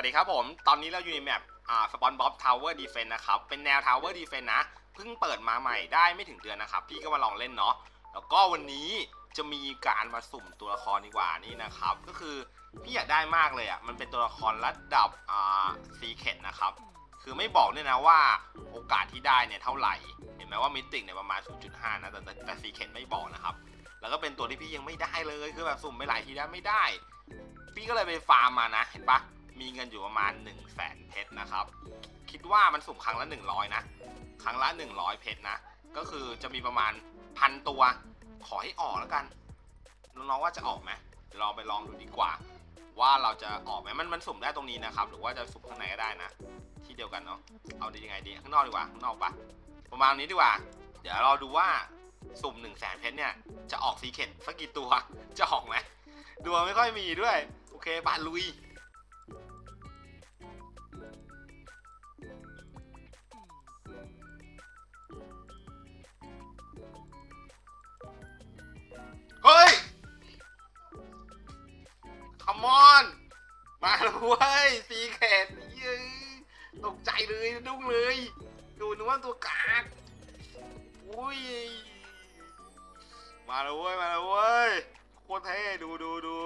วัสดีครับผม ตอนนี้เราอยู่ในแมปอ่าสปอนบ๊อบทาวเวอร์ดีเฟนนะครับ เป็นแนวทาวเวอร์ดีเฟนนะ เพิ่งเปิดมาใหม่ได้ไม่ถึงเดือนนะครับ พี่ก็มาลองเล่นเนาะ แล้วก็วันนี้จะมีการมาสุ่มตัวละครดีกว่านี่นะครับ ก็คือพี่อยากได้มากเลยอะ มันเป็นตัวละครระดับอ่าซีเคทนะครับ คือไม่บอกเนี่ยนะว่าโอกาสที่ได้เนี่ยเท่าไหร่ เห็นไหมว่ามิติเนี่ยประมาณ 0.5 นะ แต่แต่แต่ซีเคทไม่บอกนะครับ แล้วก็เป็นตัวที่พี่ยังไม่ได้เลย คือแบบสุ่มไปหลายทีแล้วไม่ได้ พี่ก็เลยไปฟาร์มมานะ เห็นปะ มีเงินอยู่ประมาณ 1 0 0 0 0แสนเพชรนะครับ คิดว่ามันสุ่มครั้งละ 100 นะ ครั้งละ 100 เพชรนะ ก็คือจะมีประมาณพันตัว ขอให้ออกแล้วกัน น้องๆว่าจะออกไหมเดี๋ยวเราไปลองดูดีกว่า ว่าเราจะออกไหมมันมันสุ่มได้ตรงนี้นะครับ หรือว่าจะสุ่มข้างในก็ได้นะ ที่เดียวกันเนาะ เอาดียังไงดี ข้างนอกดีกว่า ข้างนอกปะประมาณนี้ดีกว่า เดี๋ยวเราดูว่าสุ่ม1 0 0 0 0แสนเพชรเนี่ย จะออกซีเคทสักกี่ตัว จะออกไหมดวงไม่ค่อยมีด้วย โอเคบาลุย เว้ยซีเคทยืตกใจเลยดุ้งเลย ดูนึกว่าตัวกากอุ้ย มาแล้วเว้ย มาแล้วเว้ย โคตรเท่ ดูดูดู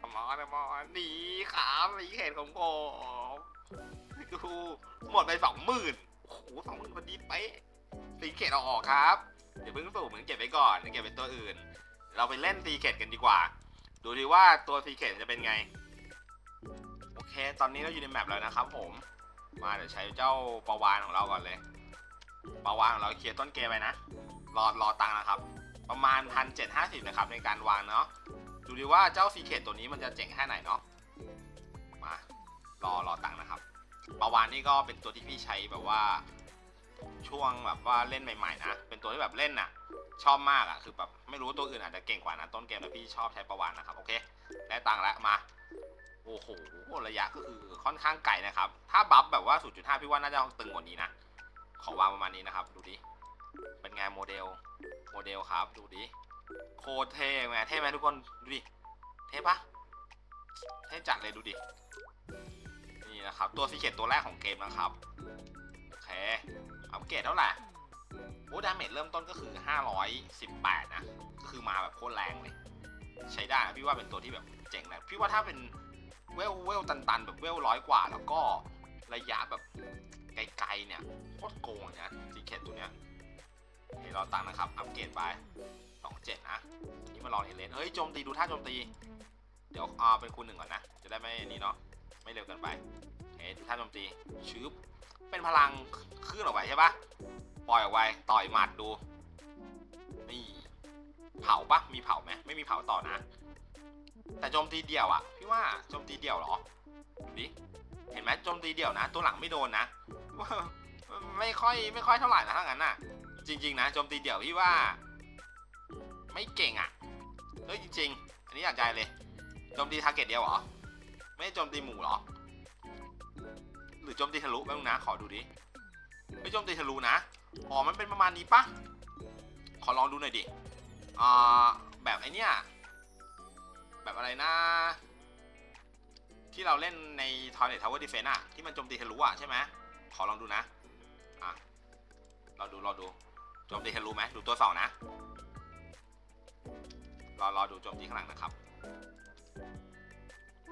ขมอนขมอนหนีขามหนีเขตของผมดูหมดไปสองหมื่นโอ้โหสองหมื่นพอดีเป๊ะสีเขตออกครับ เดี๋ยวเพิ่งสูบเหมือนเก็บไว้ก่อนเดี๋ยวเก็บเป็นตัวอื่น เราไปเล่นซีเขตกันดีกว่า ดูดีว่าตัวซีเขตจะเป็นไง โอเค ตอนนี้เราอยู่ในแมปแล้วนะครับผม มาเดี๋ยวใช้เจ้าปลาวานของเราก่อนเลยปลาวานของเราเคลียร์ต้นเกมไปนะรอรอตังค์นะครับ ประมาณพันเจ็ดห้าสิบนะครับในการวางเนาะดูดีว่าเจ้าซีเคตตัวนี้มันจะเจ๋งแค่ไหนเนาะมารอรอตังค์นะครับปาวานนี่ก็เป็นตัวที่พี่ใช้แบบว่าช่วงแบบว่าเล่นใหม่ๆนะ เป็นตัวที่แบบเล่นน่ะชอบมากอะ่ะคือแบบ ไม่รู้ตัวอื่นอาจจะเก่งกว่านะต้นเกมแต่พี่ชอบใช้ปาวานนะครับโอเคได้ตังค์แล้วมาโอ้โหระยะก็คือค่อนข้างไกลนะครับ ถ้าบัฟแบบว่า 0.5 พี่ว่าน่าจะตึงกว่านี้นะ ขอวางประมาณนี้นะครับ ดูดิ เป็นไงโมเดล โมเดลครับ ดูดิ โคเท่ไหมเท่ไหมทุกคน ดูดิ เท่ปะเท่จัดเลยดูดิ นี่นะครับ ตัวซีเคตตัวแรกของเกมนะครับ โอเค อัปเกรดเท่าไหร่ ต้นก็คือ 518 นะ ก็คือมาแบบโคตรแรงเลย ใช้ได้ พี่ว่าเป็นตัวที่แบบเจ๋งนะพี่ว่าถ้าเป็นเวลเวลตันๆ แบบเวลร้อยกว่า แล้วก็ระยะแบบไกลๆเนี่ยโคตรโกงเลยนะซีเคตตัวเนี้ยเดี๋ยวเราตังนะครับ อัปเกรดไปสองเจ็ดนะ นี่มาลองเอเลนเฮ้ยโจมตีดูท่าโจมตี เดี๋ยวอ่าเป็นคูณหนึ่งก่อนนะ จะได้ไม่นี่เนาะไม่เร็วเกินไปเฮ้ยดูท่าโจมตีชืบเป็นพลังขึ้นออกไปใช่ปะ ปล่อยออกไปต่อยหมัดดู นี่ เผาปะมีเผาไหมไม่มีเผาต่อนะ แต่โจมตีเดี่ยวอะพี่ว่าโจมตีเดี่ยวเหรอดูดิเห็นไหมโจมตีเดี่ยวนะ ตัวหลังไม่โดนนะไม่ค่อยไม่ค่อยเท่าไหร่นะถ้างั้นน่ะ จริง ๆ นะโจมตีเดี่ยวพี่ว่า ไม่เก่งอะเฮ้ยจริง ๆ อันนี้อยากใจเลยโจมตีทาร์เก็ตเดียวเหรอ ไม่โจมตีหมู่เหรอ หรือโจมตีทะลุแป๊บนึงนะ ขอดูดิไม่โจมตีทะลุนะ อ๋อ มันเป็นประมาณนี้ปะขอลองดูหน่อยดิอ่าแบบไอเนี้ยแบบอะไรนะ ที่เราเล่นใน Toilet Tower Defense อะที่มันโจมตีทะลุอะใช่ไหมขอลองดูนะอะเราดูเราดูโจมตีทะลุไหมดูตัวสองนะรอรอดูโจมตีข้างหลังนะครับ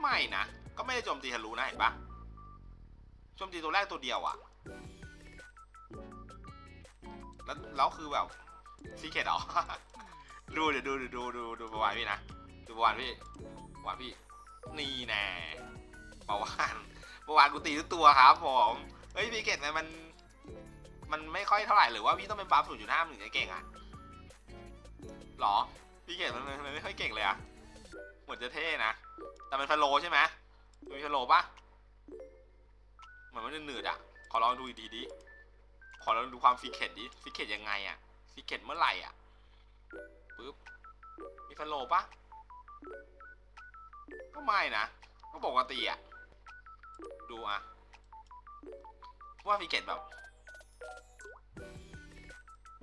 ไม่นะ ก็ไม่ได้โจมตีทะลุนะเห็นปะโจมตีตัวแรกตัวเดียวอะ แล้วแล้วคือแบบซีเคดเหรอ ดูเดี๋ยวดูดูดูดูดูประวัติพี่นะ ดูประวัติพี่ประวัติพี่ นี่แน่ประวัติประวัติกูตีทุกตัวครับผมเฮ้ยซีเคดมัน มันไม่ค่อยเท่าไหร่หรือว่าพี่ต้องเป็นบัฟศูนย์จุดห้าถึงจะเก่งอะหรอพี่เก่งมันมันไม่ค่อยเก่งเลยอะเหมือนจะเท่นะ แต่มันฟาโลใช่ไหมมีฟาโลปะเหมือนมันหนืดๆอะขอลองดูอีกทีดิ ขอลองดูความซีเคดดิซีเคดยังไงอะซีเคดเมื่อไหร่อะปึ๊บ มีฟาโลปะก็ไม่นะ ก็ปกติอะดูอะว่าซีเคดแบบ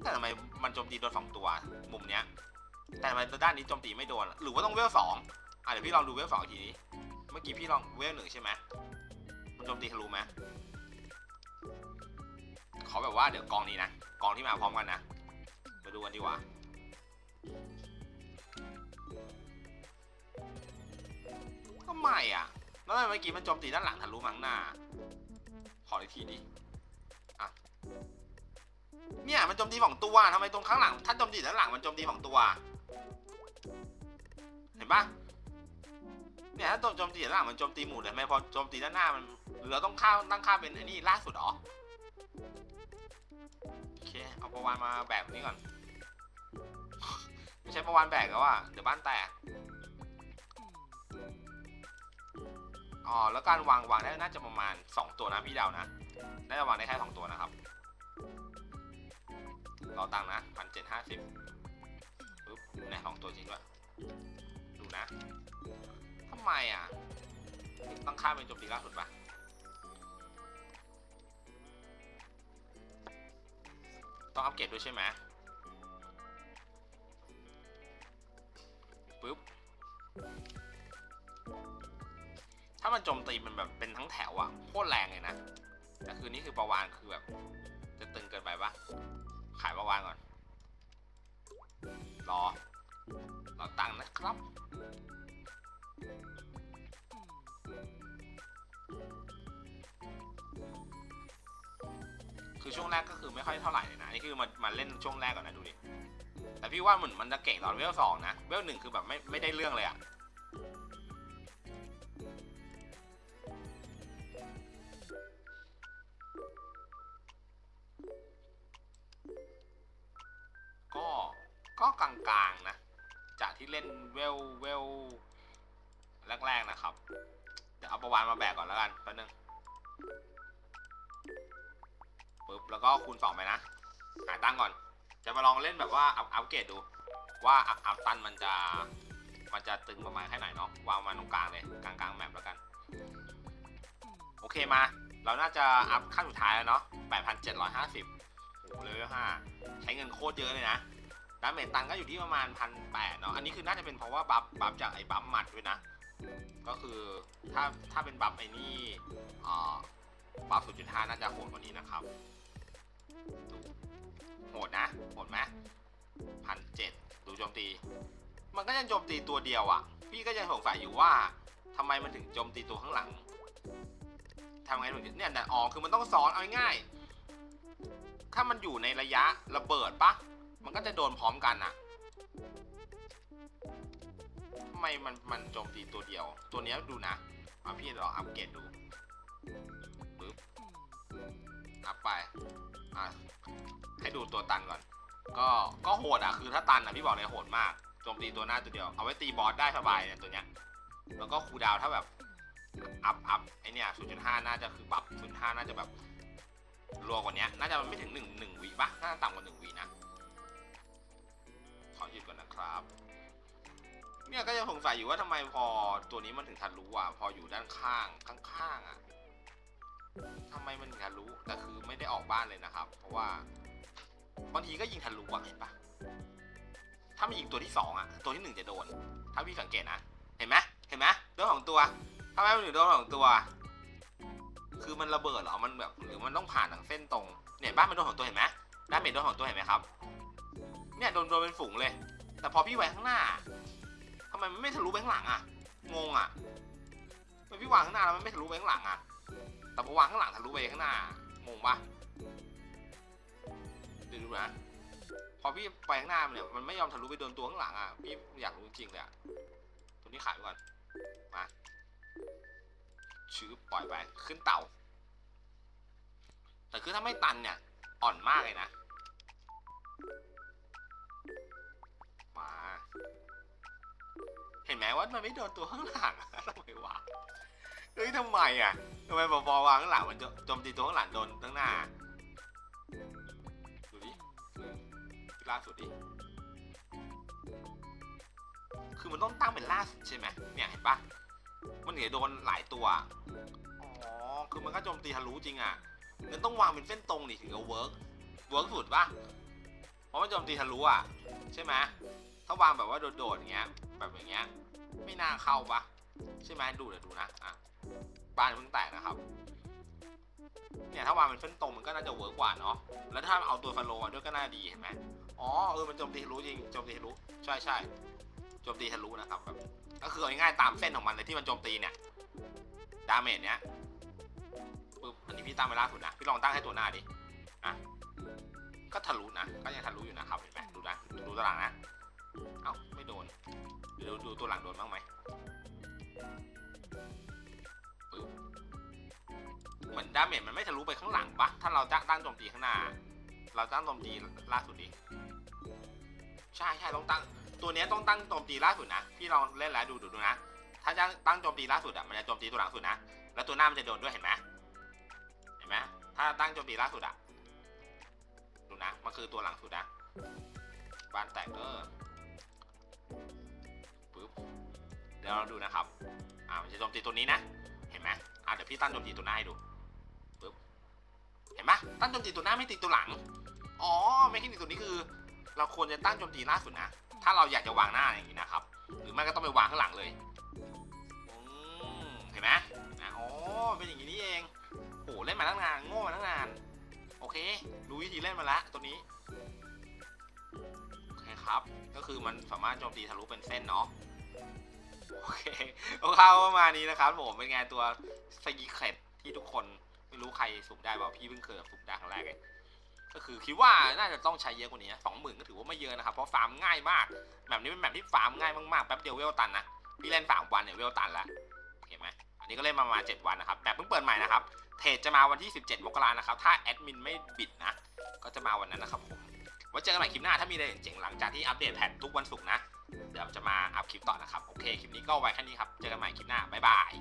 แต่ทำไมมันโจมตีโดนสองตัว มุมเนี้ย แต่ทำไมด้านนี้โจมตีไม่โดน หรือว่าต้องเวลสองอะเดี๋ยวพี่ลองดูเวลสองทีนี้ เมื่อกี้พี่ลองเวลหนึ่งใช่ไหมมันโจมตีทะลุไหม ขอแบบว่าเดี๋ยวกองนี้นะกองที่มาพร้อมกันนะมาดูกันดีกว่าทำไมอะแล้วทำไมเมื่อกี้มันโจมตีด้านหลังทะลุมาข้งหน้า ขออีกทีดิอะเนี่ยมันโจมตีสองตัวทำไมตรงข้างหลังถ้าโจมตีด้านหลังมันโจมตีสองตัว เห็นปะเนี่ยถ้าโจมตีด้านหลังมันโจมตีหมู่เลยทำไมพอโจมตีด้านหน้ามันหรือเราต้องข้าตั้งค่าเป็นไอ้นี่ล่าสุดหรอโอ ประวานมาแบกนี้ก่อน ไม่ใช่ประวานแบกแล้วอะเดี๋ยวบ้านแตก อ๋อ แล้วการวางวางได้น่าจะประมาณ 2 ตัวนะพี่เดานะ น่าจะวางได้แค่2ตัวนะครับ รอตังค์นะพันเจ็ดห้าสิบปึ๊บเนี่ยสองตัวจริงด้วย ดูนะทำไมอะต้องข้ามเป็นโจมตีล่าสุดปะ ต้องอัปเกรดด้วยใช่ไหมปึ๊บ ถ้ามันโจมตีมันแบบเป็นทั้งแถวอะโคตรแรงเลยนะ แต่คือนี่คือประวานคือแบบ จะตึงเกินไปปะขายประวานก่อน รอรอตังค์นะครับ ช่วงแรกก็คือไม่ค่อยเท่าไหร่เลยนะนี่คือมันมันเล่นช่วงแรกก่อนนะดูดิแต่พี่ว่าเหมือนมันจะเก่งตอนเวลสองนะเวลหนึ่งคือแบบไม่ไม่ได้เรื่องเลยอะก็ก็กลางๆนะ จากที่เล่นเวลเวลแรกๆนะครับ เดี๋ยวเอาประวานมาแบกก่อนแล้วกันแป๊บนึง ปึ๊บแล้วก็คูณสองไปนะ หาตั้งก่อน จะมาลองเล่นแบบว่าอัพอัพเกรดดู ว่าอัพอัพตันมันจะมันจะตึงประมาณแค่ไหนเนาะวางมาตรงกลางเลยกลางกลางแมปแล้วกัน โอเคมา เราน่าจะอัพขั้นสุดท้ายแล้วเนาะ8,750โอ้โหเลเวล5ใช้เงินโคตรเยอะเลยนะดาเมจตังก็อยู่ที่ประมาณพันแปดเนาะ อันนี้คือน่าจะเป็นเพราะว่าบัฟบัฟจากไอ้บัฟหมัดด้วยนะ ก็คือถ้าถ้าเป็นบัฟไอ้นี่อ่าบัฟศูนย์จุดห้าน่าจะโหดกว่านี้นะครับ โหดนะโหดไหมพันเจ็ดดูโจมตี มันก็ยังโจมตีตัวเดียวอะ่ะ พี่ก็ยังสงสัยอยู่ว่าทำไมมันถึงโจมตีตัวข้างหลังทำไงถึงเนี่ยแต่อ๋อคือมันต้องซ้อนเอาง่ายถ้ามันอยู่ในระยะระเบิดปะมันก็จะโดนพร้อมกันอะทำไมมันมันโจมตีตัวเดียว ตัวนี้ดูนะเอาพี่ลองอัปเกรดดู อัพไป อะ ให้ดูตัวตันก่อน ก็ก็โหดอะ คือถ้าตันอะพี่บอกเลยโหดมากโจมตีตัวหน้าตัวเดียว เอาไว้ตีบอสได้สบายเนี่ยตัวเนี้ย แล้วก็คูดาวถ้าแบบ อัพอัพไอเนี่ย0.5น่าจะคือบัฟ0.5น่าจะแบบรัวกว่านี้น่าจะไม่ถึง1 1วิปะน่าจะต่ำกว่า1วินะ ขอหยุดก่อนนะครับเนี่ยก็ยังสงสัยอยู่ว่าทำไมพอตัวนี้มันถึงทะลุอะพออยู่ด้านข้างข้างๆอะ ทำไมมันถึงทะลุแต่คือไม่ได้ออกบ้านเลยนะครับ เพราะว่าบางทีก็ยิงทะลุอะเห็นปะถ้ามันยิงตัวที่สองอะตัวที่หนึ่งจะโดน ถ้าพี่สังเกตนะเห็นไหมเห็นไหมโดนของตัวทำไมมันถึงโดนของตัว คือมันระเบิดเหรอมันแบบหรือมันต้องผ่านทางเส้นตรงเนี่ยบ้านมันโดนของตัวเห็นไหมด้านเมจโดนของตัวเห็นไหมครับ เนี่ยโดนโดนเป็นฝูงเลย แต่พอพี่ไว้ข้างหน้าทำไมมันไม่ทะลุไปข้างหลังอะงงอะมันพี่วางข้างหน้าแล้วมันไม่ทะลุไปข้างหลังอะ แต่พอวางข้างหลังทะลุไปข้างหน้างงปะเดูดูนะพอพี่ไปข้างหน้ามันเนี่ยมันไม่ยอมทะลุไปโดนตัวข้างหลังอะพี่อยากรู้จริงเลยอะตัวนี้ขายไปก่อนมาชื้อปล่อยไปขึ้นเต่า แต่คือถ้าไม่ตันเนี่ย อ่อนมากเลยนะมาเห็นไหมว่ามันไม่โดนตัวข้างหลังทำไมวะ เฮ้ยทำไมอะทำไมพอพอวางข้างหลังมันโจมตีตัวข้างหลังโดนข้างหน้า ดูดิล่าสุดดิ คือมันต้องตั้งเป็นล่าสุดใช่ไหมเนี่ยเห็นปะมันเหนือโดนหลายตัว อ๋อ คือมันก็โจมตีทะลุจริงอะงั้นต้องวางเป็นเส้นตรงดิถึงจะเวิร์กเวิร์กสุดปะเพราะมันโจมตีทะลุอะ ใช่ไหมถ้าวางแบบว่าโดดๆอย่างเงี้ย แบบอย่างเงี้ย ไม่น่าเข้าปะใช่ไหมดูเดี๋ยวดูนะ อะ บ้านเพิ่งแตกนะครับ เนี่ยถ้าวางเป็นเส้นตรงมันก็น่าจะเวิร์กกว่าเนาะ แล้วถ้าเอาตัวฟันโลมาด้วยก็น่าดีเห็นไหมอ๋อเออมันโจมตีทะลุจริงโจมตีทะลุใช่ใช่โจมตีทะลุนะครับแบบก็คือง่ายๆตามเส้นของมันเลยที่มันโจมตีเนี่ยดาเมจเนี้ยปึ๊บอันนี้พี่ตั้งไปล่าสุดนะพี่ลองตั้งให้ตัวหน้าดิอะก็ทะลุนะก็ยังทะลุอยู่นะครับเห็นไหมดูนะดูตัวหลังนะเอ้าไม่โดนเดี๋ยวดูตัวหลังโดนบ้างไหม ดาเมจมันไม่ทะลุไปข้างหลังปะถ้าเราตั้งตั้งโจมตีข้างหน้า เราตั้งโจมตีล่าสุดดิใช่ใช่ต้องตั้ง ตัวนี้ต้องตั้งโจมตีล่าสุดนะพี่ลองเล่นแล้วดูดูดูนะ ถ้าตั้งตั้งโจมตีล่าสุดอะมันจะโจมตีตัวหลังสุดนะ แล้วตัวหน้ามันจะโดนด้วยเห็นไหมเห็นไหมถ้าตั้งโจมตีล่าสุดอะดูนะมันคือตัวหลังสุดนะบ้านแตกเด้อปึ๊บเดี๋ยวเราดูนะครับ อ่ามันจะโจมตีตัวนี้นะ เห็นไหมอ่าเดี๋ยวพี่ตั้งโจมตีตัวหน้าให้ดู เห็นไหมตั้งโจมตีตัวหน้าไม่ตีตัวหลัง อ๋อไม่คิดตัวนี้คือ เราควรจะตั้งโจมตีล่าสุดนะ ถ้าเราอยากจะวางหน้าอย่างนี้นะครับ หรือไม่ก็ต้องไปวางข้างหลังเลยเห็นไหมอะอ๋อเป็นอย่างนี้นี่เองโหเล่นมาตั้งนานโง่มาตั้งนาน โอเค รู้วิธีเล่นมาแล้วตัวนี้โอเคครับ ก็คือมันสามารถโจมตีทะลุเป็นเส้นเนาะโอเคเอาเข้าประมาณนี้นะครับผมเป็นไงตัวสกีเคดที่ทุกคน ไม่รู้ใครสุ่มได้เปล่าพี่เพิ่งเคยสุ่มได้ครั้งแรกเลยก็คือคิดว่าน่าจะต้องใช้เยอะกว่านี้สองหมื่นก็ถือว่าไม่เยอะนะครับเพราะฟาร์มง่ายมากแบบนี้เป็นแบบที่ฟาร์มง่ายมากๆแป๊บเดียวเวลตันนะพี่เล่นสามวันเนี่ยเวลตันแล้วเห็นไหมอันนี้ก็เล่นมาประมาณเจ็ดวันนะครับแบบเพิ่งเปิดใหม่นะครับเทรดจะมาวันที่ 17 มกรานะครับถ้าแอดมินไม่บิดนะก็จะมาวันนั้นนะครับผมไว้เจอกันใหม่คลิปหน้าถ้ามีอะไรเจ๋งหลังจากที่อัปเดตแพททุกวันศุกร์นะเดี๋ยวจะมาอัพคลิปต่อนะครับโอเคคลิปนี้ก็ไว้แค่นี้ครับเจอกันใหม่คลิปหน้าบ๊ายบาย